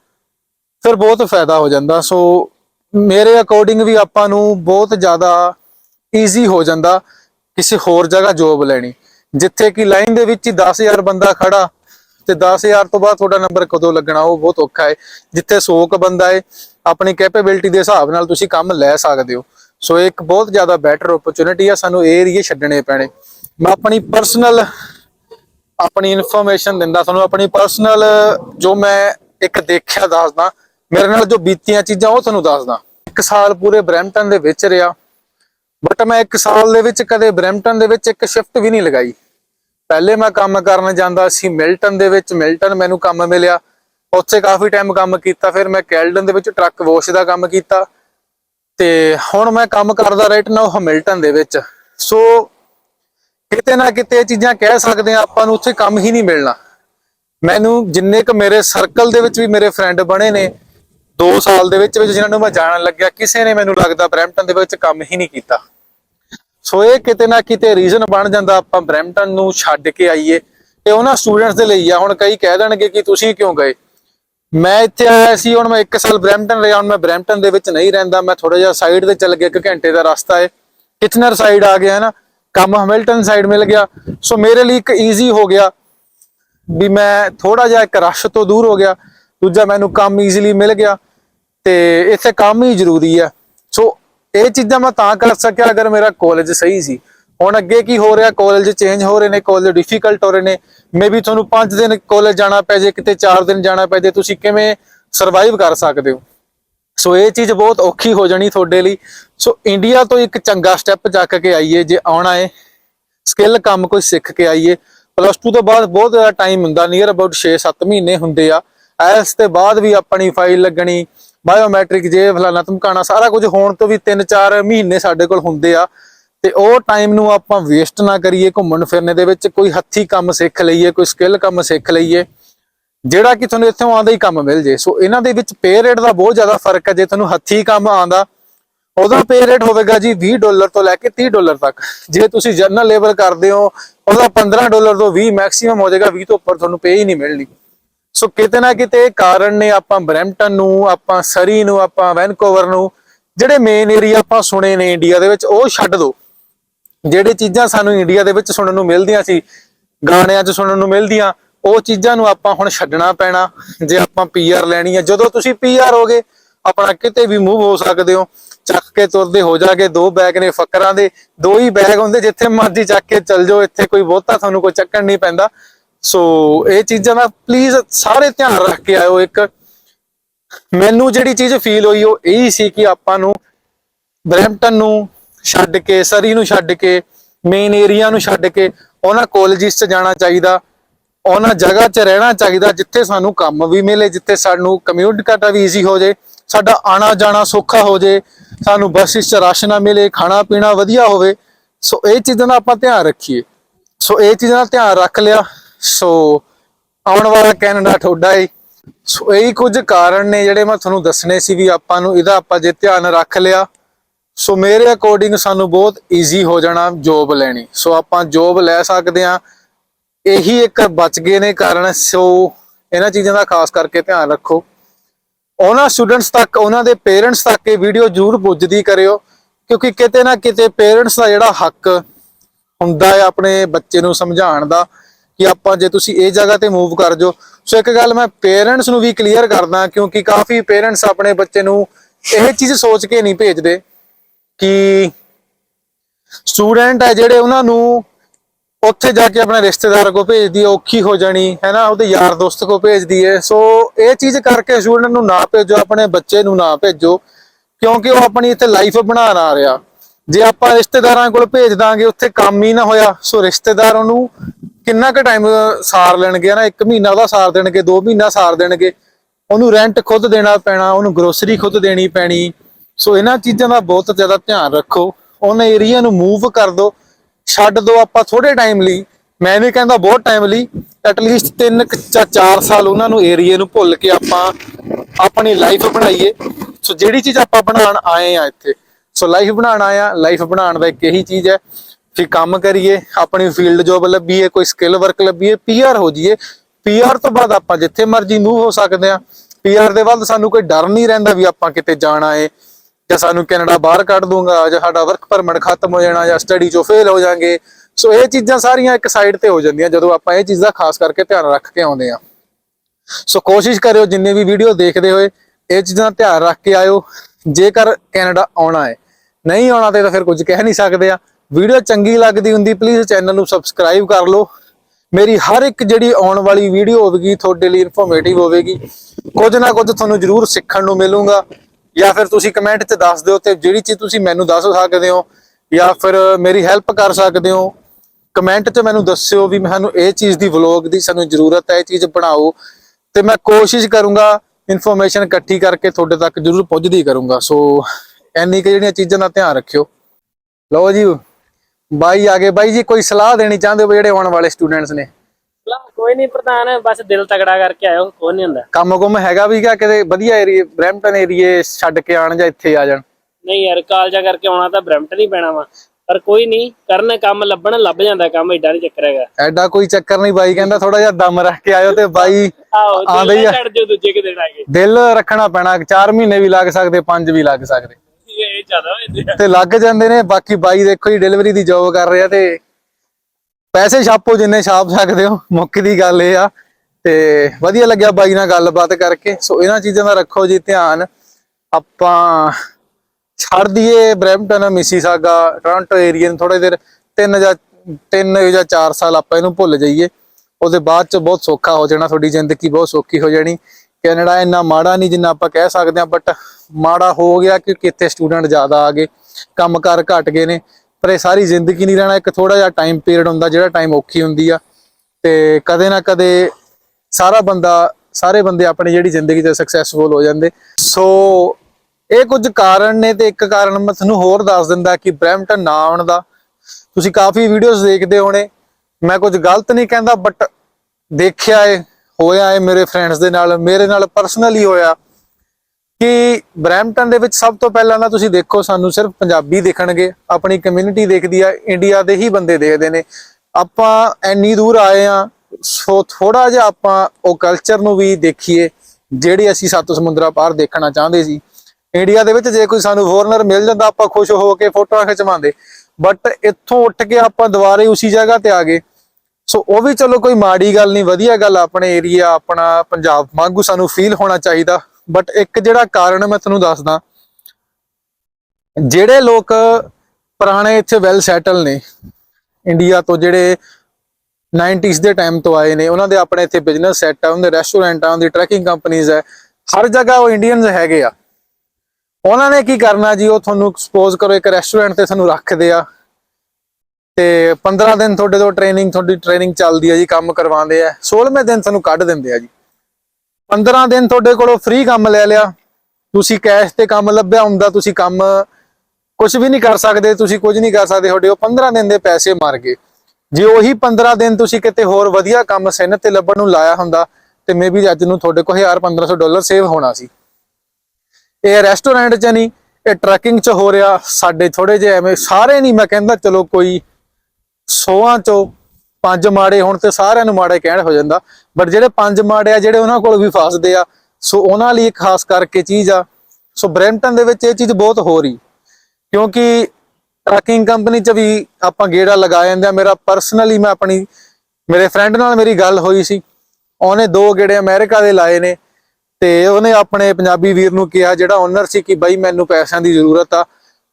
ਫਿਰ ਬਹੁਤ ਫਾਇਦਾ ਹੋ ਜਾਂਦਾ। ਸੋ ਮੇਰੇ ਅਕੋਰਡਿੰਗ ਵੀ ਆਪਾਂ ਨੂੰ ਬਹੁਤ ਜ਼ਿਆਦਾ ਈਜ਼ੀ ਹੋ ਜਾਂਦਾ। ਕਿਸੇ ਹੋਰ ਜਗ੍ਹਾ ਜੋਬ ਲੈਣੀ। ਜਿੱਥੇ ਕਿ ਲਾਈਨ ਦੇ ਵਿੱਚ ਹੀ 10000 ਬੰਦਾ ਖੜਾ ਤੇ 10000 ਤੋਂ ਬਾਅਦ ਤੁਹਾਡਾ ਨੰਬਰ ਕਦੋਂ ਲੱਗਣਾ, ਉਹ ਬਹੁਤ ਔਖਾ ਹੈ। ਜਿੱਥੇ 100 ਕ ਬੰਦਾ ਹੈ, ਆਪਣੀ ਕੈਪੇਬਿਲਿਟੀ ਦੇ ਹਿਸਾਬ ਨਾਲ ਤੁਸੀਂ ਕੰਮ ਲੈ ਸਕਦੇ ਹੋ। ਸੋ ਇੱਕ ਬਹੁਤ ਜ਼ਿਆਦਾ ਬੈਟਰ ਓਪਰਚੁਨਿਟੀ ਆ, ਸਾਨੂੰ ਇਹ ਏਰੀਏ ਛੱਡਣੇ ਪੈਣੇ। ਮੈਂ ਆਪਣੀ ਪਰਸਨਲ ਆਪਣੀ ਇਨਫੋਰਮੇਸ਼ਨ ਦਿੰਦਾ ਤੁਹਾਨੂੰ, ਆਪਣੀ ਪਰਸਨਲ ਜੋ ਮੈਂ ਇੱਕ ਦੇਖਿਆ ਦੱਸਦਾ, ਮੇਰੇ ਨਾਲ ਜੋ ਬੀਤੀਆਂ ਚੀਜ਼ਾਂ ਉਹ ਤੁਹਾਨੂੰ ਦੱਸਦਾ। ਇੱਕ ਸਾਲ ਪੂਰੇ ਬਰੈਂਪਟਨ ਦੇ ਵਿੱਚ ਰਿਹਾ। ਬਟ ਮੈਂ ਇੱਕ ਸਾਲ ਦੇ ਵਿੱਚ ਕਦੇ ਬਰੈਂਪਟਨ ਦੇ ਵਿੱਚ ਇੱਕ ਸ਼ਿਫਟ ਵੀ ਨਹੀਂ ਲਗਾਈ। ਪਹਿਲੇ ਮੈਂ ਕੰਮ ਕਰਨ ਜਾਂਦਾ ਸੀ ਮਿਲਟਨ ਦੇ ਵਿੱਚ, ਮਿਲਟਨ ਮੈਨੂੰ ਕੰਮ ਮਿਲਿਆ। ਉੱਥੇ ਕਾਫੀ ਟਾਈਮ ਕੰਮ ਕੀਤਾ, ਫਿਰ ਮੈਂ ਕੈਲਡਨ ਦੇ ਵਿੱਚ ਟਰੱਕ ਵਾਸ਼ ਦਾ ਕੰਮ ਕੀਤਾ। ਤੇ ਹੁਣ ਮੈਂ ਕੰਮ ਕਰਦਾ ਰਾਈਟ ਨਾਓ ਹਮਿਲਟਨ ਦੇ ਵਿੱਚ। ਸੋ ਕਿਤੇ ਨਾ ਕਿਤੇ ਇਹ ਚੀਜ਼ਾਂ ਕਹਿ ਸਕਦੇ ਆ ਆਪਾਂ ਨੂੰ ਉੱਥੇ ਕੰਮ ਹੀ ਨਹੀਂ ਮਿਲਣਾ। ਮੈਨੂੰ ਜਿੰਨੇ ਕ ਮੇਰੇ ਸਰਕਲ ਦੇ ਵਿੱਚ ਵੀ ਮੇਰੇ ਫਰੈਂਡ ਬਣੇ ਨੇ 2 ਸਾਲ ਦੇ ਵਿੱਚ ਵਿੱਚ ਜਿਨ੍ਹਾਂ ਨੂੰ ਮੈਂ ਜਾਣਨ ਲੱਗਿਆ, ਕਿਸੇ ਨੇ ਮੈਨੂੰ ਲੱਗਦਾ ਬਰੈਂਪਟਨ ਦੇ ਵਿੱਚ ਕੰਮ ਹੀ ਨਹੀਂ ਕੀਤਾ। ਸੋ ਇਹ ਕਿਤੇ ਨਾ ਕਿਤੇ ਰੀਜ਼ਨ ਬਣ ਜਾਂਦਾ, ਆਪਾਂ ਬਰੈਂਪਟਨ ਨੂੰ ਛੱਡ ਕੇ ਆਈਏ ਤੇ ਉਹਨਾਂ ਸਟੂਡੈਂਟਸ ਦੇ ਲਈ ਆ। ਹੁਣ ਕਈ ਕਹਿ ਦੇਣਗੇ ਕਿ ਤੁਸੀਂ ਕਿਉਂ ਗਏ? ਮੈਂ ਇੱਥੇ ਆਇਆ ਸੀ, ਹੁਣ ਮੈਂ 1 ਸਾਲ ਬਰੈਂਪਟਨ ਰਿਹਾ, ਹੁਣ ਮੈਂ ਬਰੈਂਪਟਨ ਦੇ ਵਿੱਚ ਨਹੀਂ ਰਹਿੰਦਾ। ਮੈਂ ਥੋੜਾ ਜਿਹਾ ਸਾਈਡ ਤੇ ਚੱਲ ਗਿਆ 1 ਘੰਟੇ ਦਾ ਰਸਤਾ ਹੈ। ਕਿਚਨਰ ਸਾਈਡ ਆ ਗਿਆ, ਹੈ ਨਾ? ਕੰਮ ਹਮਿਲਟਨ ਸਾਈਡ ਮਿਲ ਗਿਆ। ਸੋ ਮੇਰੇ ਲਈ ਇੱਕ ਈਜ਼ੀ ਹੋ ਗਿਆ ਵੀ ਮੈਂ ਥੋੜਾ ਜਿਹਾ ਇੱਕ ਰਸ਼ ਤੋਂ ਦੂਰ ਹੋ ਗਿਆ। ਦੂਜਾ ਮੈਨੂੰ ਕੰਮ ਈਜ਼ੀਲੀ ਮਿਲ ਗਿਆ ਤੇ ਇੱਥੇ ਕੰਮ ਹੀ ਜ਼ਰੂਰੀ ਆ। ਸੋ ਇਹ ਚੀਜ਼ਾਂ ਮੈਂ ਤਾਂ ਕਰ ਸਕਿਆ ਅਗਰ ਮੇਰਾ ਕਾਲਜ ਸਹੀ ਸੀ। ਹੁਣ ਅੱਗੇ ਕੀ ਹੋ ਰਿਹਾ ਕਾਲਜ ਚੇਂਜ ਹੋ ਰਹੇ ਨੇ ਕਾਲਜ ਡਿਫਿਕਲਟ ਹੋ ਰਹੇ ਨੇ। ਮੇਬੀ ਤੁਹਾਨੂੰ 5 ਦਿਨ ਕਾਲਜ ਜਾਣਾ ਪੈ ਜੇ, ਕਿਤੇ 4 ਦਿਨ ਜਾਣਾ ਪੈ ਜੇ, ਤੁਸੀਂ ਕਿਵੇਂ ਸਰਵਾਈਵ ਕਰ ਸਕਦੇ ਹੋ? ਸੋ ਇਹ ਚੀਜ਼ ਬਹੁਤ ਔਖੀ ਹੋ ਜਾਣੀ ਤੁਹਾਡੇ ਲਈ। ਸੋ ਇੰਡੀਆ ਤੋਂ ਇੱਕ ਚੰਗਾ ਸਟੈਪ ਚੱਕ ਕੇ ਆਈਏ, ਜੇ ਆਉਣਾ ਹੈ ਸਕਿੱਲ ਕੰਮ ਕੋਈ ਸਿੱਖ ਕੇ ਆਈਏ। ਪਲੱਸ 2 ਤੋਂ ਬਾਅਦ ਬਹੁਤ ਜ਼ਿਆਦਾ ਟਾਈਮ ਹੁੰਦਾ ਨੀਅਰ ਅਬਾਊਟ 6-7 ਮਹੀਨੇ ਹੁੰਦੇ ਆ। ਇਸ ਤੇ ਬਾਅਦ ਵੀ ਆਪਣੀ ਫਾਈਲ ਲੱਗਣੀ ਬਾਇਓਮੈਟ੍ਰਿਕ ਜੇ ਫਲਾਣਾ ਧਮਕਾਣਾ, ਸਾਰਾ ਕੁਝ ਹੋਣ ਤੋਂ ਵੀ 3-4 ਮਹੀਨੇ ਸਾਡੇ ਕੋਲ ਹੁੰਦੇ ਆ। ਤੇ ਉਹ ਟਾਈਮ ਨੂੰ ਆਪਾਂ ਵੇਸਟ ਨਾ ਕਰੀਏ, ਘੁੰਮਣ ਫਿਰਨੇ ਦੇ ਵਿੱਚ ਕੋਈ ਹੱਥੀ ਕੰਮ ਸਿੱਖ ਲਈਏ, ਕੋਈ ਸਕਿੱਲ ਕੰਮ ਸਿੱਖ ਲਈਏ, ਜਿਹੜਾ ਕਿ ਤੁਹਾਨੂੰ ਇੱਥੋਂ ਆਉਂਦਾ ਹੀ ਕੰਮ ਮਿਲ ਜੇ। ਸੋ ਇਹਨਾਂ ਦੇ ਵਿੱਚ ਪੇ ਰੇਟ ਦਾ ਬਹੁਤ ਜ਼ਿਆਦਾ ਫ਼ਰਕ ਹੈ, ਜੇ ਤੁਹਾਨੂੰ ਹੱਥੀ ਕੰਮ ਆਉਂਦਾ, ਉਹਦਾ ਪੇ ਰੇਟ ਹੋਵੇਗਾ ਜੀ 20 ਡਾਲਰ ਤੋਂ ਲੈ ਕੇ 30 ਡਾਲਰ ਤੱਕ। ਜੇ ਤੁਸੀਂ ਜਨਰਲ ਲੇਬਰ ਕਰਦੇ ਹੋ, ਉਹਦਾ 15 ਡਾਲਰ ਤੋਂ 20 ਮੈਕਸਿਮਮ ਹੋ ਜਾਏਗਾ 20 ਤੋਂ ਉੱਪਰ ਤੁਹਾਨੂੰ ਪੇ ਹੀ ਨਹੀਂ ਮਿਲਣੀ। ਸੋ ਕਿਤੇ ਨਾ ਕਿਤੇ ਕਾਰਨ ਨੇ ਆਪਾਂ ਬਰੈਂਪਟਨ ਨੂੰ, ਆਪਾਂ ਸਰੀ ਨੂੰ, ਆਪਾਂ ਵੈਨਕੂਵਰ ਨੂੰ, ਜਿਹੜੇ ਮੇਨ ਏਰੀਆ ਆਪਾਂ ਸੁਣੇ ਨੇ ਇੰਡੀਆ ਦੇ ਵਿੱਚ, ਉਹ ਛੱਡ ਦੋ। ਜਿਹੜੇ ਚੀਜ਼ਾਂ ਸਾਨੂੰ ਇੰਡੀਆ ਦੇ ਵਿੱਚ ਸੁਣਨ ਨੂੰ ਮਿਲਦੀਆਂ ਸੀ, ਗਾਣਿਆਂ 'ਚ ਸੁਣਨ ਨੂੰ ਮਿਲਦੀਆਂ, ਉਹ ਚੀਜ਼ਾਂ ਨੂੰ ਆਪਾਂ ਹੁਣ ਛੱਡਣਾ ਪੈਣਾ। ਜੇ ਆਪਾਂ ਪੀਆਰ ਲੈਣੀ ਹੈ ਜਦੋਂ ਤੁਸੀਂ ਪੀਆਰ ਹੋਗੇ, ਆਪਣਾ ਕਿਤੇ ਵੀ ਮੂਵ ਹੋ ਸਕਦੇ ਹੋ। ਚੱਕ ਕੇ ਤੁਰਦੇ ਹੋ ਜਾਗੇ, ਦੋ ਬੈਗ ਨੇ ਫੱਕਰਾਂ ਦੇ, ਦੋ ਹੀ ਬੈਗ ਹੁੰਦੇ, ਜਿੱਥੇ ਮਰਜ਼ੀ ਚੱਕ ਕੇ ਚੱਲ ਜਾਓ, ਇੱਥੇ ਕੋਈ ਬਹੁਤਾ ਤੁਹਾਨੂੰ ਕੋਈ ਚੱਕਣ ਨਹੀਂ ਪੈਂਦਾ। ਸੋ ਇਹ ਚੀਜ਼ਾਂ ਦਾ ਪਲੀਜ਼ ਸਾਰੇ ਧਿਆਨ ਰੱਖ ਕੇ ਆਇਓ ਇੱਕ। ਮੈਨੂੰ ਜਿਹੜੀ ਚੀਜ਼ ਫੀਲ ਹੋਈ ਉਹ ਇਹੀ ਸੀ ਕਿ ਆਪਾਂ ਨੂੰ ਬਰੈਂਪਟਨ ਨੂੰ ਛੱਡ ਕੇ, ਸਰੀ ਨੂੰ ਛੱਡ ਕੇ ਮੇਨ ਏਰੀਆ ਨੂੰ ਛੱਡ ਕੇ, ਉਹਨਾਂ ਕਾਲਜਿਸ 'ਚ ਜਾਣਾ ਚਾਹੀਦਾ, ਉਹਨਾਂ ਜਗ੍ਹਾ 'ਚ ਰਹਿਣਾ ਚਾਹੀਦਾ ਜਿੱਥੇ ਸਾਨੂੰ ਕੰਮ ਵੀ ਮਿਲੇ, ਜਿੱਥੇ ਸਾਨੂੰ ਕਮਿਊਟ ਕਰਨਾ ਵੀ ਈਜ਼ੀ ਹੋ ਜੇ, ਸਾਡਾ ਆਣਾ ਜਾਣਾ ਸੌਖਾ ਹੋ ਜੇ, ਸਾਨੂੰ ਬੱਸ 'ਚ ਰਸ਼ ਨਾ ਮਿਲੇ ਖਾਣਾ ਪੀਣਾ ਵਧੀਆ ਹੋਵੇ। ਸੋ ਇਹ ਚੀਜ਼ਾਂ ਦਾ ਆਪਾਂ ਧਿਆਨ ਰੱਖੀਏ। ਸੋ ਇਹ ਚੀਜ਼ਾਂ ਦਾ ਧਿਆਨ ਰੱਖ ਲਿਆ। ਸੋ ਆਉਣ ਵਾਲਾ ਕੈਨੇਡਾ ਤੁਹਾਡਾ ਏ ਸੋ ਇਹੀ ਕੁਝ ਕਾਰਨ ਨੇ ਜਿਹੜੇ ਮੈਂ ਤੁਹਾਨੂੰ ਦੱਸਣੇ ਸੀ ਵੀ ਆਪਾਂ ਨੂੰ ਇਹਦਾ ਆਪਾਂ ਜੇ ਧਿਆਨ ਰੱਖ ਲਿਆ। ਸੋ ਮੇਰੇ ਅਕੋਰਡਿੰਗ ਸਾਨੂੰ ਬਹੁਤ ਈਜ਼ੀ ਹੋ ਜਾਣਾ ਜੋਬ ਲੈਣੀ। ਸੋ ਆਪਾਂ ਜੋਬ ਲੈ ਸਕਦੇ ਆ ਇਹੀ ਇੱਕ ਬਚ ਗਏ ਨੇ ਕਾਰਨ। ਸੋ ਇਹਨਾਂ ਚੀਜ਼ਾਂ ਦਾ ਖਾਸ ਕਰਕੇ ਧਿਆਨ ਰੱਖੋ। ਉਹਨਾਂ ਸਟੂਡੈਂਟਸ ਤੱਕ, ਉਹਨਾਂ ਦੇ ਪੇਰੈਂਟਸ ਤੱਕ ਇਹ ਵੀਡੀਓ ਜ਼ਰੂਰ ਪੁੱਜਦੀ ਕਰਿਓ। ਕਿਉਂਕਿ ਕਿਤੇ ਨਾ ਕਿਤੇ ਪੇਰੈਂਟਸ ਦਾ ਜਿਹੜਾ ਹੱਕ ਹੁੰਦਾ ਹੈ ਆਪਣੇ ਬੱਚੇ ਨੂੰ ਸਮਝਾਉਣ ਦਾ। ਕਿ ਆਪਾਂ ਜੇ ਤੁਸੀਂ ਇਹ ਜਗ੍ਹਾ ਤੇ ਮੂਵ ਕਰ ਜੋ ਸੋ ਇੱਕ ਗੱਲ ਮੈਂ ਪੇਰੈਂਟਸ ਨੂੰ ਵੀ ਕਲੀਅਰ ਕਰਦਾ, ਕਿਉਂਕਿ ਕਾਫੀ ਪੇਰੈਂਟਸ ਆਪਣੇ ਬੱਚੇ ਨੂੰ ਇਹ ਚੀਜ਼ ਸੋਚ ਕੇ ਨਹੀਂ ਭੇਜਦੇ ਕਿ ਸਟੂਡੈਂਟ ਹੈ ਜਿਹੜੇ ਉਹਨਾਂ ਨੂੰ ਉੱਥੇ ਜਾ ਕੇ ਆਪਣੇ ਰਿਸ਼ਤੇਦਾਰ ਕੋ ਭੇਜਦੀ ਹੈ, ਔਖੀ ਹੋ ਜਾਣੀ ਹੈ ਨਾ ਉਹਦੇ ਯਾਰ ਦੋਸਤ ਕੋ ਭੇਜਦੀ ਹੈ। ਸੋ ਇਹ ਚੀਜ਼ ਕਰਕੇ ਸਟੂਡੈਂਟ ਨੂੰ ਨਾ ਭੇਜੋ, ਆਪਣੇ ਬੱਚੇ ਨੂੰ ਨਾ ਭੇਜੋ, ਕਿਉਂਕਿ ਉਹ ਆਪਣੀ ਇੱਥੇ ਲਾਈਫ ਬਣਾ ਨਾ ਰਿਹਾ। ਜੇ ਆਪਾਂ ਰਿਸ਼ਤੇਦਾਰਾਂ ਕੋਲ ਭੇਜ ਦਾਂਗੇ, ਉੱਥੇ ਕੰਮ ਹੀ ਨਾ ਹੋਇਆ, ਸੋ ਰਿਸ਼ਤੇਦਾਰ ਉਹਨੂੰ ਕਿੰਨਾ ਕੁ ਟਾਈਮ ਸਾਰ ਲੈਣਗੇ ਨਾ ਇੱਕ ਮਹੀਨਾ ਉਹਦਾ ਸਾਰ ਦੇਣਗੇ, ਦੋ ਮਹੀਨਾ ਸਾਰ ਦੇਣਗੇ। ਉਹਨੂੰ ਰੈਂਟ ਖੁਦ ਦੇਣਾ ਪੈਣਾ, ਉਹਨੂੰ ਗਰੋਸਰੀ ਖੁਦ ਦੇਣੀ ਪੈਣੀ। ਸੋ ਇਹਨਾਂ ਚੀਜ਼ਾਂ ਦਾ ਬਹੁਤ ਜ਼ਿਆਦਾ ਧਿਆਨ ਰੱਖੋ। ਉਹਨਾਂ ਏਰੀਆ ਨੂੰ ਮੂਵ ਕਰ ਦਿਓ। ਛੱਡ ਦਿਓ ਆਪਾਂ ਥੋੜੇ ਟਾਈਮ ਲਈ। ਮੈਂ ਨਹੀਂ ਕਹਿੰਦਾ ਬਹੁਤ ਟਾਈਮ ਲਈ। ਐਟਲੀਸਟ 3 ਜਾਂ 4 ਸਾਲ ਉਹਨਾਂ ਨੂੰ ਏਰੀਆ ਨੂੰ ਭੁੱਲ ਕੇ ਆਪਾਂ ਆਪਣੀ ਲਾਈਫ ਬਣਾਈਏ। ਸੋ ਜਿਹੜੀ ਚੀਜ਼ ਆਪਾਂ ਬਣਾਉਣ ਆਏ ਆ ਇੱਥੇ। ਸੋ ਲਾਈਫ ਬਣਾਉਣ ਆਇਆ ਲਾਈਫ ਬਣਾਉਣ ਦਾ ਇੱਕ ਇਹੀ ਚੀਜ਼ ਹੈ। ਕਿ ਕੰਮ ਕਰੀਏ, ਆਪਣੀ ਫੀਲਡ ਜੋਬ ਲੱਭੀਏ, ਕੋਈ ਸਕਿੱਲ ਵਰਕ ਲੱਭੀਏ ਪੀਆਰ ਹੋ ਜਾਈਏ। ਪੀਆਰ ਤੋਂ ਬਾਅਦ ਆਪਾਂ ਜਿੱਥੇ ਮਰਜ਼ੀ ਮੂਵ ਹੋ ਸਕਦੇ ਆ ਪੀਆਰ ਦੇ ਵੱਲ ਸਾਨੂੰ ਕੋਈ ਡਰ ਨਹੀਂ ਰਹਿੰਦਾ ਵੀ ਆਪਾਂ ਕਿਤੇ ਜਾਣਾ ਏ, ਜਾਂ ਸਾਨੂੰ ਕੈਨੇਡਾ ਬਾਹਰ ਕੱਢ ਦੂੰਗਾ, ਜਾਂ ਸਾਡਾ ਵਰਕ ਪਰਮਿਟ ਖਤਮ ਹੋ ਜਾਣਾ, ਜਾਂ ਸਟੱਡੀ ਚੋਂ ਫੇਲ ਹੋ ਜਾਾਂਗੇ। ਸੋ ਇਹ ਚੀਜ਼ਾਂ ਸਾਰੀਆਂ ਇੱਕ ਸਾਈਡ ਤੇ ਹੋ ਜਾਂਦੀਆਂ, ਜਦੋਂ ਆਪਾਂ ਇਹ ਚੀਜ਼ਾਂ ਖਾਸ ਕਰਕੇ ਧਿਆਨ ਰੱਖ ਕੇ ਆਉਂਦੇ ਆ ਸੋ ਕੋਸ਼ਿਸ਼ ਕਰਿਓ, ਜਿੰਨੇ ਵੀ ਵੀਡੀਓ ਦੇਖਦੇ ਹੋਏ, ਇਹ ਚੀਜ਼ਾਂ ਦਾ ਧਿਆਨ ਰੱਖ ਕੇ ਆਇਓ। ਜੇਕਰ ਕੈਨੇਡਾ ਆਉਣਾ ਹੈ ਨਹੀਂ ਆਉਣਾ ਤੇ ਤਾਂ ਫਿਰ ਕੁਝ ਕਹਿ ਨਹੀਂ ਸਕਦੇ ਆ। ਵੀਡੀਓ ਚੰਗੀ ਲੱਗਦੀ ਹੁੰਦੀ ਪਲੀਜ਼ ਚੈਨਲ ਨੂੰ ਸਬਸਕ੍ਰਾਈਬ ਕਰ ਲਓ। ਮੇਰੀ ਹਰ ਇੱਕ ਜਿਹੜੀ ਆਉਣ ਵਾਲੀ ਵੀਡੀਓ ਹੋਵੇਗੀ, ਤੁਹਾਡੇ ਲਈ ਇਨਫੋਰਮੇਟਿਵ ਹੋਵੇਗੀ। ਕੁਝ ਨਾ ਕੁਝ ਤੁਹਾਨੂੰ ਜ਼ਰੂਰ ਸਿੱਖਣ ਨੂੰ ਮਿਲੂਗਾ। ਜਾਂ ਫਿਰ ਤੁਸੀਂ ਕਮੈਂਟ 'ਚ ਦੱਸ ਦਿਓ ਤੇ ਜਿਹੜੀ ਚੀਜ਼ ਤੁਸੀਂ ਮੈਨੂੰ ਦੱਸ ਸਕਦੇ ਹੋ, ਜਾਂ ਫਿਰ ਮੇਰੀ ਹੈਲਪ ਕਰ ਸਕਦੇ ਹੋ ਕਮੈਂਟ 'ਚ ਮੈਨੂੰ ਦੱਸਿਓ ਵੀ ਮੈਨੂੰ ਇਹ ਚੀਜ਼ ਦੀ ਵਲੌਗ ਦੀ ਸਾਨੂੰ ਜ਼ਰੂਰਤ ਹੈ, ਇਹ ਚੀਜ਼ ਬਣਾਓ। ਤੇ ਮੈਂ ਕੋਸ਼ਿਸ਼ ਕਰੂੰਗਾ ਇਨਫੋਰਮੇਸ਼ਨ ਇਕੱਠੀ ਕਰਕੇ ਤੁਹਾਡੇ ਤੱਕ ਜ਼ਰੂਰ ਪਹੁੰਚਦੀ ਕਰੂੰਗਾ। ਸੋ ਐਨੀ ਕਿ ਜਿਹੜੀਆਂ ਚੀਜ਼ਾਂ ਦਾ ਧਿਆਨ ਰੱਖਿਓ। ਲਓ ਜੀ। ਬਾਈ ਆਗੇ ਬਾਈ ਜੀ ਕੋਈ ਸਲਾਹ ਦੇਣੀ ਚਾਹੁੰਦੇ ਹੋ ਜਿਹੜੇ ਆਉਣ ਵਾਲੇ ਸਟੂਡੈਂਟਸ ਨੇ? ਕੋਈ ਨਹੀਂ ਪ੍ਰਧਾਨ ਬਸ ਦਿਲ ਤਗੜਾ ਕਰਕੇ ਆਇਓ ਕੋਈ ਨਹੀਂ ਹੁੰਦਾ। ਕੰਮ ਕੁਮ ਹੈਗਾ ਵੀ ਕਿਆ ਕਿਤੇ ਵਧੀਆ ਏਰੀਏ ਬ੍ਰੈਂਪਟਨ ਏਰੀਏ ਛੱਡ ਕੇ ਆਣ ਜਾਂ ਇੱਥੇ ਆ ਜਾਣ? ਨਹੀਂ ਯਾਰ ਕਾਲਜਾ ਕਰਕੇ ਆਉਣਾ ਤਾਂ ਬ੍ਰੈਂਪਟਨ ਹੀ ਪੈਣਾ ਵਾ। ਪਰ ਕੋਈ ਨਹੀਂ ਕਰਨ ਕੰਮ ਲੱਭਣ ਲੱਭ ਜਾਂਦਾ ਕੰਮ ਏਡਾ ਨਹੀਂ ਚੱਕਰ ਹੈਗਾ। ਐਡਾ ਕੋਈ ਚੱਕਰ ਨਹੀਂ ਬਾਈ ਕਹਿੰਦਾ ਥੋੜਾ ਜਿਹਾ ਦਮ ਰੱਖ ਕੇ ਆਇਓ ਤੇ ਬਾਈ ਆਉਂਦੇ ਹੀ ਆ। ਛੱਡ ਦੂਜੇ ਦਿਲ ਰੱਖਣਾ ਪੈਣਾ 4 ਮਹੀਨੇ ਵੀ ਲੱਗ ਸਕਦੇ 5 ਵੀ ਲੱਗ ਸਕਦੇ। ਜ਼ਿਆਦਾ ਹੋ ਜਾਂਦੇ ਆ। ਤੇ ਲੱਗ ਜਾਂਦੇ ਨੇ, ਬਾਕੀ ਬਾਈ ਦੇਖੋ ਜੀ ਡਿਲੀਵਰੀ ਦੀ ਜੌਬ ਕਰ ਰਿਹਾ ਤੇ ਪੈਸੇ ਛਾਪੋ ਜਿੰਨੇ ਛਾਪ ਸਕਦੇ ਹੋ, ਮੁੱਖ ਦੀ ਗੱਲ ਇਹ ਆ। ਤੇ ਵਧੀਆ ਲੱਗਿਆ ਬਾਈ ਨਾਲ ਗੱਲਬਾਤ ਕਰਕੇ। ਸੋ ਇਹਨਾਂ ਚੀਜ਼ਾਂ ਦਾ ਰੱਖੋ ਜੀ ਧਿਆਨ। ਆਪਾਂ ਛੱਡ ਦਈਏ ਬ੍ਰੈਂਪਟਨ, ਮਿਸੀਸਾਗਾ, ਟੋਰਾਂਟੋ ਏਰੀਆ ਨੂੰ ਥੋੜੇ ਦੇਰ, ਤਿੰਨ ਜਾਂ ਤਿੰਨ ਜਾਂ 4 ਸਾਲ ਆਪਾਂ ਇਹਨੂੰ ਭੁੱਲ ਜਾਈਏ। ਉਹਦੇ ਬਾਅਦ ਚ ਬਹੁਤ ਸੌਖਾ ਹੋ ਜਾਣਾ, ਤੁਹਾਡੀ ਜ਼ਿੰਦਗੀ ਬਹੁਤ ਸੌਖੀ ਹੋ ਜਾਣੀ। ਕੈਨੇਡਾ ਇੰਨਾ ਮਾੜਾ ਨਹੀਂ ਜਿੰਨਾ ਆਪਾਂ ਕਹਿ ਸਕਦੇ ਹਾਂ ਬਟ ਮਾੜਾ ਹੋ ਗਿਆ ਕਿਉਂਕਿ ਇੱਥੇ ਸਟੂਡੈਂਟ ਜ਼ਿਆਦਾ ਆ ਗਏ ਕੰਮਕਾਰ ਘਟ ਗਏ ਨੇ, ਪਰ ਇਹ ਸਾਰੀ ਜ਼ਿੰਦਗੀ ਨਹੀਂ ਰਹਿਣਾ, ਇੱਕ ਥੋੜਾ ਜਿਹਾ ਟਾਈਮ ਪੀਰੀਅਡ ਹੁੰਦਾ ਜਿਹੜਾ ਟਾਈਮ ਔਖੀ ਹੁੰਦੀ ਆ, ਤੇ ਕਦੇ ਨਾ ਕਦੇ ਸਾਰਾ ਬੰਦਾ, ਸਾਰੇ ਬੰਦੇ ਆਪਣੀ ਜਿਹੜੀ ਜ਼ਿੰਦਗੀ 'ਚ ਸਕਸੈਸਫੁਲ ਹੋ ਜਾਂਦੇ। ਸੋ ਇਹ ਕੁਝ ਕਾਰਨ ਨੇ ਤੇ ਇੱਕ ਕਾਰਨ ਮੈਂ ਤੁਹਾਨੂੰ ਹੋਰ ਦੱਸ ਦਿੰਦਾ ਕਿ ਬ੍ਰੈਂਪਟਨ ਨਾ ਆਉਣ ਦਾ। ਤੁਸੀਂ ਕਾਫੀ ਵੀਡੀਓਜ਼ ਦੇਖਦੇ ਹੋਣੇ, ਮੈਂ ਕੁਝ ਗਲਤ ਨਹੀਂ ਕਹਿੰਦਾ ਬਟ ਦੇਖਿਆ ਏ। ਹੋਇਆ ਏ ਮੇਰੇ ਫਰੈਂਡਸ ਦੇ ਨਾਲ, ਮੇਰੇ ਨਾਲ ਪਰਸਨਲੀ ਹੋਇਆ ਕਿ ਬ੍ਰੈਂਪਟਨ ਦੇ ਵਿੱਚ ਸਭ ਤੋਂ ਪਹਿਲਾਂ ਨਾ ਤੁਸੀਂ ਦੇਖੋ, ਸਾਨੂੰ ਸਿਰਫ ਪੰਜਾਬੀ ਦੇਖਣਗੇ, ਆਪਣੀ ਕਮਿਊਨਿਟੀ ਦੇਖਦੀ ਆ ਇੰਡੀਆ ਦੇ ਹੀ ਬੰਦੇ ਦੇਖਦੇ ਨੇ। ਆਪਾਂ ਇੰਨੀ ਦੂਰ ਆਏ ਆ, ਸੋ ਥੋੜਾ ਜਿਹਾ ਆਪਾਂ ਉਹ ਕਲਚਰ ਨੂੰ ਵੀ ਦੇਖੀਏ, ਜਿਹੜੀ ਅਸੀਂ ਸੱਤ ਸਮੁੰਦਰਾਂ ਪਾਰ ਦੇਖਣਾ ਚਾਹੁੰਦੇ ਸੀ। ਇੰਡੀਆ ਦੇ ਵਿੱਚ ਜੇ ਕੋਈ ਸਾਨੂੰ ਫੋਰਨਰ ਮਿਲ ਜਾਂਦਾ, ਆਪਾਂ ਖੁਸ਼ ਹੋ ਕੇ ਫੋਟੋਆਂ ਖਿਚਵਾਉਂਦੇ। ਬਟ ਇੱਥੋਂ ਉੱਠ ਕੇ ਆਪਾਂ ਦੁਬਾਰੇ ਉਸੇ ਜਗ੍ਹਾ ਤੇ ਆ ਗਏ। ਸੋ ਉਹ ਵੀ ਚਲੋ ਕੋਈ ਮਾੜੀ ਗੱਲ ਨਹੀਂ, ਵਧੀਆ ਗੱਲ ਆਪਣੇ ਏਰੀਆ ਆਪਣਾ ਪੰਜਾਬ, ਵਾਂਗੂ ਸਾਨੂੰ ਫੀਲ ਹੋਣਾ ਚਾਹੀਦਾ। ਬਟ ਇੱਕ ਜਿਹੜਾ ਕਾਰਨ ਮੈਂ ਤੁਹਾਨੂੰ ਦੱਸਦਾ, ਜਿਹੜੇ ਲੋਕ ਪੁਰਾਣੇ ਇੱਥੇ ਵੈਲ ਸੈਟਲ ਨੇ ਇੰਡੀਆ ਤੋਂ ਜਿਹੜੇ 90s ਦੇ ਟਾਈਮ ਤੋਂ ਆਏ ਨੇ, ਉਹਨਾਂ ਦੇ ਆਪਣੇ ਇੱਥੇ ਬਿਜ਼ਨਸ ਸੈਟ ਆ, ਉਹਨਾਂ ਦੇ ਰੈਸਟੋਰੈਂਟ ਆ, ਉਹਨਾਂ ਦੀ ਟਰੈਕਿੰਗ ਕੰਪਨੀਆਂ ਹੈ ਹਰ ਜਗ੍ਹਾ ਉਹ ਇੰਡੀਅਨਸ ਹੈਗੇ ਆ। ਉਹਨਾਂ ਨੇ ਕੀ ਕਰਨਾ ਜੀ, ਉਹ ਤੁਹਾਨੂੰ ਸਪੋਜ਼ ਕਰੋ ਇੱਕ ਰੈਸਟੋਰੈਂਟ ਤੇ ਤੁਹਾਨੂੰ ਰੱਖਦੇ ਆ ਤੇ 15 ਦਿਨ ਤੁਹਾਡੇ ਤੋਂ ਟ੍ਰੇਨਿੰਗ ਤੁਹਾਡੀ ਟ੍ਰੇਨਿੰਗ ਚੱਲਦੀ ਹੈ ਜੀ, ਕੰਮ ਕਰਵਾਉਂਦੇ ਆ। 16ਵੇਂ ਦਿਨ ਤੁਹਾਨੂੰ ਕੱਢ ਦਿੰਦੇ ਆ ਜੀ। 15 ਦਿਨ ਤੁਹਾਡੇ ਕੋਲੋਂ ਫ੍ਰੀ ਕੰਮ ਲੈ ਲਿਆ। ਤੁਸੀਂ ਕੈਸ਼ ਤੇ ਕੰਮ ਲੱਭਿਆ ਹੁੰਦਾ, ਤੁਸੀਂ ਕੰਮ ਕੁਝ ਵੀ ਨਹੀਂ ਕਰ ਸਕਦੇ, ਤੁਸੀਂ ਕੁਝ ਨਹੀਂ ਕਰ ਸਕਦੇ, ਤੁਹਾਡੇ ਉਹ 15 ਦਿਨ ਦੇ ਪੈਸੇ ਮਰ ਗਏ। ਜੇ ਉਹੀ 15 ਦਿਨ ਤੁਸੀਂ ਕਿਤੇ ਹੋਰ ਵਧੀਆ ਕੰਮ ਸਿਨ ਤੇ ਲੱਭਣ ਨੂੰ ਲਾਇਆ ਹੁੰਦਾ, ਤੇ ਮੇਬੀ ਅੱਜ ਨੂੰ ਤੁਹਾਡੇ ਕੋਲ 1000 1500 ਡਾਲਰ ਸੇਵ ਹੋਣਾ ਸੀ। ਇਹ ਰੈਸਟੋਰੈਂਟ 'ਚ ਨਹੀਂ, ਇਹ ਟਰੈਕਿੰਗ 'ਚ ਹੋ ਰਿਹਾ। ਸਾਡੇ ਥੋੜੇ ਜਿਹੇ ਐਵੇਂ ਸਾਰੇ ਨਹੀਂ, ਮੈਂ ਕਹਿੰਦਾ ਚਲੋ ਕੋਈ ਸੌਆਂ 'ਚੋਂ ਪੰਜ ਮਾੜੇ ਹੋਣ ਤੇ ਸਾਰਿਆਂ ਨੂੰ ਮਾੜੇ ਕਹਿਣ ਹੋ ਜਾਂਦਾ। ਬਟ ਜਿਹੜੇ ਪੰਜ ਮਾੜੇ ਆ, ਜਿਹੜੇ ਉਹਨਾਂ ਕੋਲ ਵੀ ਫਸਦੇ ਆ, ਸੋ ਉਹਨਾਂ ਲਈ ਖਾਸ ਕਰਕੇ ਚੀਜ਼ ਆ। ਸੋ ਬ੍ਰੈਂਪਟਨ ਦੇ ਵਿੱਚ ਇਹ ਚੀਜ਼ ਬਹੁਤ ਹੋ ਰਹੀ। ਕਿਉਂਕਿ ਟਰੱਕਿੰਗ ਕੰਪਨੀ 'ਚ ਵੀ ਆਪਾਂ ਗੇੜਾ ਲਗਾ ਜਾਂਦੇ ਆ। ਮੇਰਾ ਪਰਸਨਲੀ ਮੈਂ ਆਪਣੀ, ਮੇਰੇ ਫਰੈਂਡ ਨਾਲ ਮੇਰੀ ਗੱਲ ਹੋਈ ਸੀ। ਉਹਨੇ ਦੋ ਗੇੜੇ ਅਮਰੀਕਾ ਦੇ ਲਾਏ ਨੇ। ਤੇ ਉਹਨੇ ਆਪਣੇ ਪੰਜਾਬੀ ਵੀਰ ਨੂੰ ਕਿਹਾ, ਜਿਹੜਾ ਓਨਰ ਸੀ ਕਿ ਬਾਈ ਮੈਨੂੰ ਪੈਸਿਆਂ ਦੀ ਜ਼ਰੂਰਤ ਆ।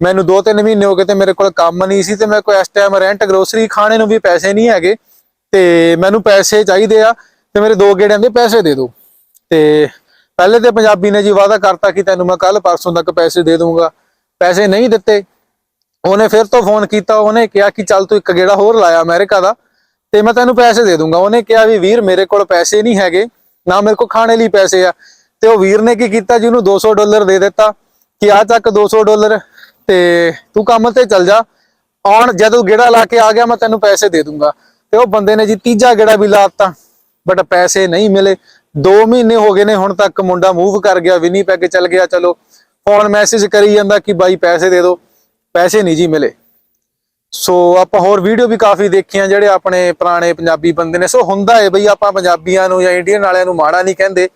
ਮੈਨੂੰ 2-3 ਮਹੀਨੇ ਹੋ ਗਏ ਤੇ ਮੇਰੇ ਕੋਲ ਕੰਮ ਨਹੀਂ ਸੀ ਤੇ ਮੇਰੇ ਕੋਲ ਇਸ ਟਾਈਮ ਰੈਂਟ ਗਰੋਸਰੀ ਖਾਣੇ ਨੂੰ ਵੀ ਪੈਸੇ ਨਹੀਂ ਹੈਗੇ। ਤੇ ਮੈਨੂੰ ਪੈਸੇ ਚਾਹੀਦੇ ਆ ਤੇ ਮੇਰੇ ਦੋ ਗੇੜਿਆਂ ਦੇ ਪੈਸੇ ਦੇ ਦਿਓ। ਤੇ ਪਹਿਲੇ ਤੇ ਪੰਜਾਬੀ ਨੇ ਜੀ ਵਾਅਦਾ ਕਰਤਾ ਕਿ ਤੈਨੂੰ ਮੈਂ ਕੱਲ ਪਰਸੋਂ ਤੱਕ ਪੈਸੇ ਦੇ ਦੂੰਗਾ ਪੈਸੇ ਨਹੀਂ ਦਿੱਤੇ। ਉਹਨੇ ਫਿਰ ਤੋਂ ਫੋਨ ਕੀਤਾ, ਉਹਨੇ ਕਿਹਾ ਕਿ ਚੱਲ ਤੂੰ ਇੱਕ ਗੇੜਾ ਹੋਰ ਲਾਇਆ ਅਮਰੀਕਾ ਦਾ ਤੇ ਮੈਂ ਤੈਨੂੰ ਪੈਸੇ ਦੇ ਦੂੰਗਾ ਉਹਨੇ ਕਿਹਾ ਵੀ ਵੀਰ, ਮੇਰੇ ਕੋਲ ਪੈਸੇ ਨਹੀਂ ਹੈਗੇ, ਨਾ ਮੇਰੇ ਕੋਲ ਖਾਣੇ ਲਈ ਪੈਸੇ ਆ। ਤੇ ਉਹ ਵੀਰ ਨੇ ਕੀ ਕੀਤਾ ਜੀ, ਉਹਨੂੰ 200 ਡਾਲਰ ਦੇ ਦਿੱਤਾ ਕਿ ਆ ਚੱਕ 200 ਡਾਲਰ। ਤੇ ਤੂੰ ਕੰਮ ਤੇ ਚੱਲ ਜਾ। ਆਉਣ ਜਦੋਂ ਗੇੜਾ ਲਾ ਕੇ ਆ ਗਿਆ, ਮੈਂ ਤੈਨੂੰ ਪੈਸੇ ਦੇ ਦੂੰਗਾ। ਤੇ ਉਹ ਬੰਦੇ ਨੇ ਜੀ ਤੀਜਾ ਗੇੜਾ ਵੀ ਲਾਤਾ ਬਟ ਪੈਸੇ ਨਹੀਂ ਮਿਲੇ। 2 ਮਹੀਨੇ ਹੋ ਗਏ ਨੇ, ਹੁਣ ਤੱਕ ਮੁੰਡਾ ਮੂਵ ਕਰ ਗਿਆ ਵਿਨੀਪੈਗ ਚੱਲ ਗਿਆ, ਚਲੋ। ਫੋਨ ਮੈਸੇਜ ਕਰੀ ਜਾਂਦਾ ਕਿ ਬਾਈ ਪੈਸੇ ਦੇ ਦਿਓ ਪੈਸੇ ਨਹੀਂ ਜੀ ਮਿਲੇ। ਸੋ ਆਪਾਂ ਹੋਰ ਵੀਡੀਓ ਵੀ ਕਾਫੀ ਦੇਖੀਆਂ, ਜਿਹੜੇ ਆਪਣੇ ਪੁਰਾਣੇ ਪੰਜਾਬੀ ਬੰਦੇ ਨੇ। ਸੋ ਹੁੰਦਾ ਏ ਬਈ ਆਪਾਂ ਪੰਜਾਬੀਆਂ ਨੂੰ ਜਾਂ ਇੰਡੀਅਨ ਵਾਲਿਆਂ ਨੂੰ ਮਾੜਾ ਨਹੀਂ ਕਹਿੰਦੇ।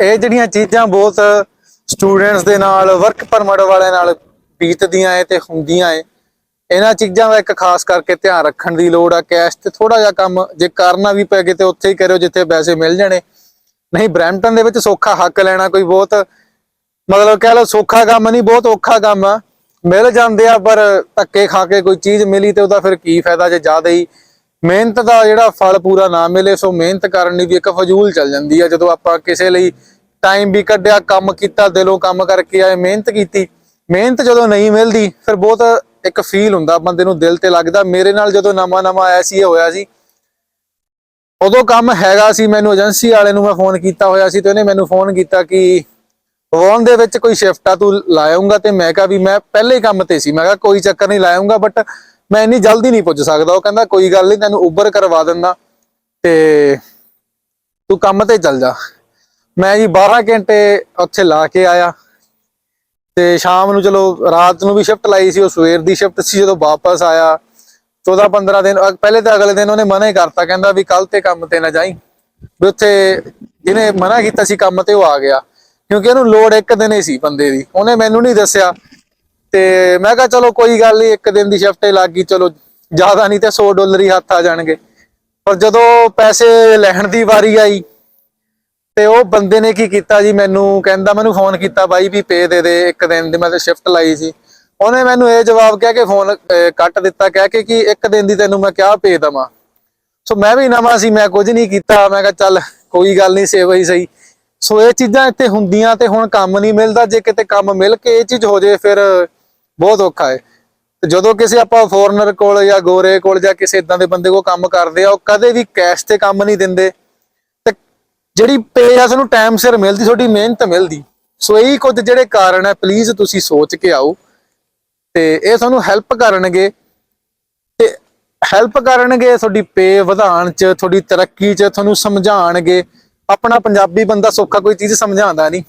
ਇਹ ਜਿਹੜੀਆਂ ਚੀਜ਼ਾਂ ਬਹੁਤ ਸਟੂਡੈਂਟਸ ਦੇ ਨਾਲ ਵਰਕ ਪਰਮਿਟ ਵਾਲਿਆਂ ਨਾਲ ਬੀਤਦੀਆਂ ਐ ਤੇ ਹੁੰਦੀਆਂ ਏ। ਇਹਨਾਂ ਚੀਜ਼ਾਂ ਦਾ ਇੱਕ ਖਾਸ ਕਰਕੇ ਧਿਆਨ ਰੱਖਣ ਦੀ ਲੋੜ ਆ ਕੈਸ਼ ਤੇ ਥੋੜਾ ਜਿਹਾ ਕੰਮ। ਜੇ ਕਰਨਾ ਵੀ ਪੈ ਗਏ ਤੇ ਉੱਥੇ ਹੀ ਕਰਿਓ ਜਿੱਥੇ ਪੈਸੇ ਮਿਲ ਜਾਣੇ। ਨਹੀਂ, ਬਰੈਂਪਟਨ ਦੇ ਵਿੱਚ ਸੌਖਾ ਹੱਕ ਲੈਣਾ ਕੋਈ ਬਹੁਤ ਮਤਲਬ ਕਹਿ ਲਓ ਸੌਖਾ ਕੰਮ ਨਹੀਂ, ਬਹੁਤ ਔਖਾ ਕੰਮ ਆ। ਮਿਲ ਜਾਂਦੇ ਆ, ਪਰ ਧੱਕੇ ਖਾ ਕੇ ਕੋਈ ਚੀਜ਼ ਮਿਲੀ ਤੇ ਉਹਦਾ ਫਿਰ ਕੀ ਫਾਇਦਾ ਜੇ ਜ਼ਿਆਦਾ ਹੀ ਮਿਹਨਤ ਦਾ ਜਿਹੜਾ ਫਲ ਪੂਰਾ ਨਾ ਮਿਲੇ, ਸੋ ਮਿਹਨਤ ਕਰਨ ਦੀ ਵੀ ਇੱਕ ਫਜ਼ੂਲ ਚੱਲ ਜਾਂਦੀ ਆ। ਜਦੋਂ ਆਪਾਂ ਕਿਸੇ ਲਈ ਟਾਈਮ ਵੀ ਕੱਢਿਆ, ਕੰਮ ਕੀਤਾ, ਦਿਲੋਂ ਕੰਮ ਕਰਕੇ ਆਏ, ਮਿਹਨਤ ਕੀਤੀ ਮਿਹਨਤ ਜਦੋਂ ਨਹੀਂ ਮਿਲਦੀ, ਫਿਰ ਬਹੁਤ ਇੱਕ ਫੀਲ ਹੁੰਦਾ, ਬੰਦੇ ਨੂੰ ਦਿਲ ਤੇ ਲੱਗਦਾ। ਮੇਰੇ ਨਾਲ ਜਦੋਂ ਨਵਾਂ ਨਵਾਂ ਆਇਆ ਸੀ, ਇਹ ਹੋਇਆ ਸੀ। ਉਦੋਂ ਕੰਮ ਹੈਗਾ ਸੀ, ਮੈਨੂੰ ਏਜੰਸੀ ਵਾਲੇ ਨੂੰ ਮੈਂ ਫੋਨ ਕੀਤਾ ਹੋਇਆ ਸੀ ਤੇ ਉਹਨੇ ਮੈਨੂੰ ਫੋਨ ਕੀਤਾ ਕਿ ਵੌਨ ਦੇ ਵਿੱਚ ਕੋਈ ਸ਼ਿਫਟ ਆ, ਤੂੰ ਲਾਇਆਉਂਗਾ ਤੇ ਮੈਂ ਕਿਹਾ ਵੀ ਮੈਂ ਪਹਿਲੇ ਹੀ ਕੰਮ ਤੇ ਸੀ। ਮੈਂ ਕਿਹਾ, ਕੋਈ ਚੱਕਰ ਨਹੀਂ ਲਾਇਆਉਂਗਾ ਬਟ ਮੈਂ ਇੰਨੀ ਜਲਦੀ ਨਹੀਂ ਪੁੱਜ ਸਕਦਾ। ਉਹ ਕਹਿੰਦਾ, ਕੋਈ ਗੱਲ ਨਹੀਂ, ਤੈਨੂੰ ਉਬਰ ਕਰਵਾ ਦਿੰਦਾ ਤੇ ਤੂੰ ਕੰਮ ਤੇ ਚੱਲ ਜਾ। ਮੈਂ ਜੀ 12 ਘੰਟੇ ਉੱਥੇ ਲਾ ਕੇ ਆਇਆ। ਤੇ ਸ਼ਾਮ ਨੂੰ ਚਲੋ, ਰਾਤ ਨੂੰ ਵੀ ਸ਼ਿਫਟ ਲਾਈ ਸੀ, ਉਹ ਸਵੇਰ ਦੀ ਸ਼ਿਫਟ ਸੀ, ਜਦੋਂ ਵਾਪਸ ਆਇਆ। 14 15 ਦਿਨ ਪਹਿਲੇ ਤਾਂ ਅਗਲੇ ਦਿਨ ਉਹਨੇ ਮਨਾ ਹੀ ਕਰਤਾ, ਕਹਿੰਦਾ ਵੀ ਕੱਲ ਤੇ ਕੰਮ ਤੇ ਨਾ ਜਾਈ। ਵੀ ਉੱਥੇ ਜਿਹਨੇ ਮਨਾ ਕੀਤਾ ਸੀ ਕੰਮ ਤੇ ਉਹ ਆ ਗਿਆ। ਕਿਉਂਕਿ ਉਹਨੂੰ ਲੋੜ ਇੱਕ ਦਿਨ ਹੀ ਸੀ ਬੰਦੇ ਦੀ। ਉਹਨੇ ਮੈਨੂੰ ਨਹੀਂ ਦੱਸਿਆ। ਤੇ ਮੈਂ ਕਿਹਾ, ਚਲੋ ਕੋਈ ਗੱਲ ਨਹੀਂ ਇੱਕ ਦਿਨ ਦੀ ਸ਼ਿਫਟ ਹੀ ਲੱਗ ਗਈ, ਚਲੋ, ਜ਼ਿਆਦਾ ਨਹੀਂ ਤੇ 100 ਡਾਲਰ ਹੀ ਹੱਥ ਆ ਜਾਣਗੇ। ਪਰ ਜਦੋਂ ਪੈਸੇ ਲੈਣ ਦੀ ਵਾਰੀ ਆਈ ਤੇ ਉਹ ਬੰਦੇ ਨੇ ਕੀ ਕੀਤਾ ਜੀ? ਮੈਨੂੰ ਕਹਿੰਦਾ, ਮੈਨੂੰ ਫੋਨ ਕੀਤਾ ਬਾਈ ਵੀ ਪੇ ਦੇ ਦੇ, ਇੱਕ ਦਿਨ ਦੀ ਮੈਂ ਤੇ ਸ਼ਿਫਟ ਲਾਈ ਸੀ। ਉਹਨੇ ਮੈਨੂੰ ਇਹ ਜਵਾਬ ਕਹਿ ਕੇ ਫੋਨ ਕੱਟ ਦਿੱਤਾ, ਕਹਿ ਕੇ ਕਿ ਇੱਕ ਦਿਨ ਦੀ ਤੈਨੂੰ ਮੈਂ ਕਿਹਾ ਪੇ ਦਵਾਂ? ਸੋ ਮੈਂ ਵੀ ਨਵਾਂ ਸੀ, ਮੈਂ ਕੁਝ ਨਹੀਂ ਕੀਤਾ। ਮੈਂ ਕਿਹਾ, ਚੱਲ, ਕੋਈ ਗੱਲ ਨਹੀਂ, ਸੇਵਾ ਹੀ ਸਹੀ। ਸੋ ਇਹ ਚੀਜ਼ਾਂ ਇੱਥੇ ਹੁੰਦੀਆਂ ਤੇ ਹੁਣ ਕੰਮ ਨਹੀਂ ਮਿਲਦਾ। ਜੇ ਕਿਤੇ ਕੰਮ ਮਿਲ ਕੇ ਇਹ ਚੀਜ਼ ਹੋ ਜੇ, ਫਿਰ ਬਹੁਤ ਔਖਾ ਹੈ। ਤੇ ਜਦੋਂ ਕਿਸੇ ਆਪਾਂ ਫੋਰਨਰ ਕੋਲ ਜਾਂ ਗੋਰੇ ਕੋਲ ਜਾਂ ਕਿਸੇ ਇਦਾਂ ਦੇ ਬੰਦੇ ਕੋਲ ਕੰਮ ਕਰਦੇ ਆ, ਉਹ ਕਦੇ ਵੀ ਕੈਸ਼ ਤੇ ਕੰਮ ਨਹੀਂ ਦਿੰਦੇ। ਜਿਹੜੀ ਪੇ ਆ ਤੁਹਾਨੂੰ ਟਾਈਮ ਸਿਰ ਮਿਲਦੀ, ਤੁਹਾਡੀ ਮਿਹਨਤ ਮਿਲਦੀ। ਸੋ ਇਹ ਕੁਝ ਜਿਹੜੇ ਕਾਰਨ ਹੈ ਪਲੀਜ਼ ਤੁਸੀਂ ਸੋਚ ਕੇ ਆਓ। ਤੇ ਇਹ ਤੁਹਾਨੂੰ ਹੈਲਪ ਕਰਨਗੇ। ਤੇ ਹੈਲਪ ਕਰਨਗੇ, ਤੁਹਾਡੀ ਪੇ ਵਧਾਉਣ ਚ, ਤੁਹਾਡੀ ਤਰੱਕੀ ਚ, ਤੁਹਾਨੂੰ ਸਮਝਾਉਣਗੇ। ਆਪਣਾ ਪੰਜਾਬੀ ਬੰਦਾ ਸੌਖਾ ਕੋਈ ਚੀਜ਼ ਸਮਝਾਉਂਦਾ ਨਹੀਂ।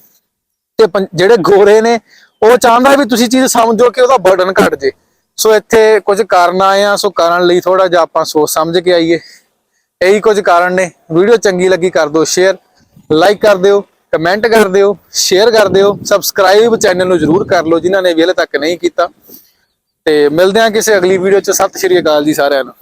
ਤੇ ਪੰ- ਜਿਹੜੇ ਗੋਰੇ ਨੇ, ਉਹ ਚਾਹੁੰਦਾ ਵੀ ਤੁਸੀਂ ਚੀਜ਼ ਸਮਝੋ ਕਿ ਉਹਦਾ ਬਰਡਨ ਘਟ ਜੇ। ਸੋ ਇੱਥੇ ਕੁਝ ਕਾਰਨ ਆਏ ਆ, ਸੋ ਕਰਨ ਲਈ ਥੋੜਾ ਜਿਹਾ ਆਪਾਂ ਸੋਚ ਸਮਝ ਕੇ ਆਈਏ। ਇਹੀ ਕੁਝ ਕਾਰਨ ਨੇ। ਵੀਡੀਓ ਚੰਗੀ ਲੱਗੀ ਕਰ ਦਿਓ ਸ਼ੇਅਰ ਲਾਈਕ ਕਰ ਦਿਓ ਕਮੈਂਟ ਕਰ ਦਿਓ ਸ਼ੇਅਰ ਕਰ ਦਿਓ ਸਬਸਕ੍ਰਾਈਬ ਚੈਨਲ ਨੂੰ ਜਰੂਰ ਕਰ ਲਓ, ਜਿਨ੍ਹਾਂ ਨੇ ਵੀ ਹਲੇ ਤੱਕ ਨਹੀਂ ਕੀਤਾ। ਤੇ ਮਿਲਦੇ ਹਾਂ ਕਿਸੇ ਅਗਲੀ ਵੀਡੀਓ ਚ। ਸਤਿ ਸ਼੍ਰੀ ਅਕਾਲ ਜੀ ਸਾਰਿਆਂ ਨੂੰ।